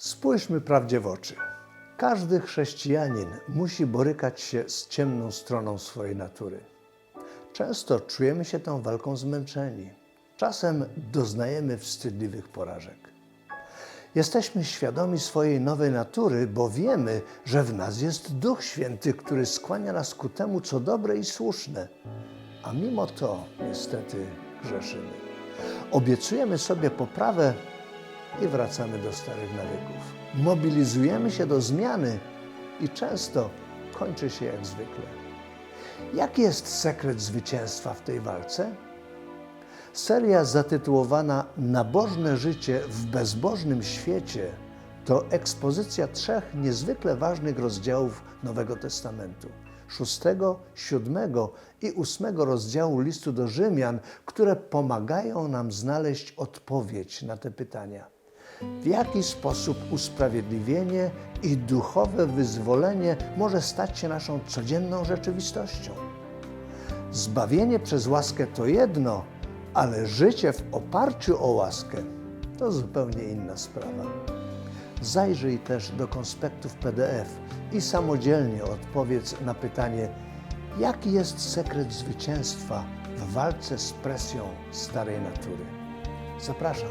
Spójrzmy prawdzie w oczy. Każdy chrześcijanin musi borykać się z ciemną stroną swojej natury. Często czujemy się tą walką zmęczeni. Czasem doznajemy wstydliwych porażek. Jesteśmy świadomi swojej nowej natury, bo wiemy, że w nas jest Duch Święty, który skłania nas ku temu, co dobre i słuszne. A mimo to, niestety, grzeszymy. Obiecujemy sobie poprawę i wracamy do starych nawyków. Mobilizujemy się do zmiany i często kończy się jak zwykle. Jaki jest sekret zwycięstwa w tej walce? Seria zatytułowana Nabożne życie w bezbożnym świecie to ekspozycja trzech niezwykle ważnych rozdziałów Nowego Testamentu. Szóstego, siódmego i ósmego rozdziału listu do Rzymian, które pomagają nam znaleźć odpowiedź na te pytania. W jaki sposób usprawiedliwienie i duchowe wyzwolenie może stać się naszą codzienną rzeczywistością? Zbawienie przez łaskę to jedno, ale życie w oparciu o łaskę to zupełnie inna sprawa. Zajrzyj też do konspektów PDF i samodzielnie odpowiedz na pytanie, jaki jest sekret zwycięstwa w walce z presją starej natury. Zapraszam.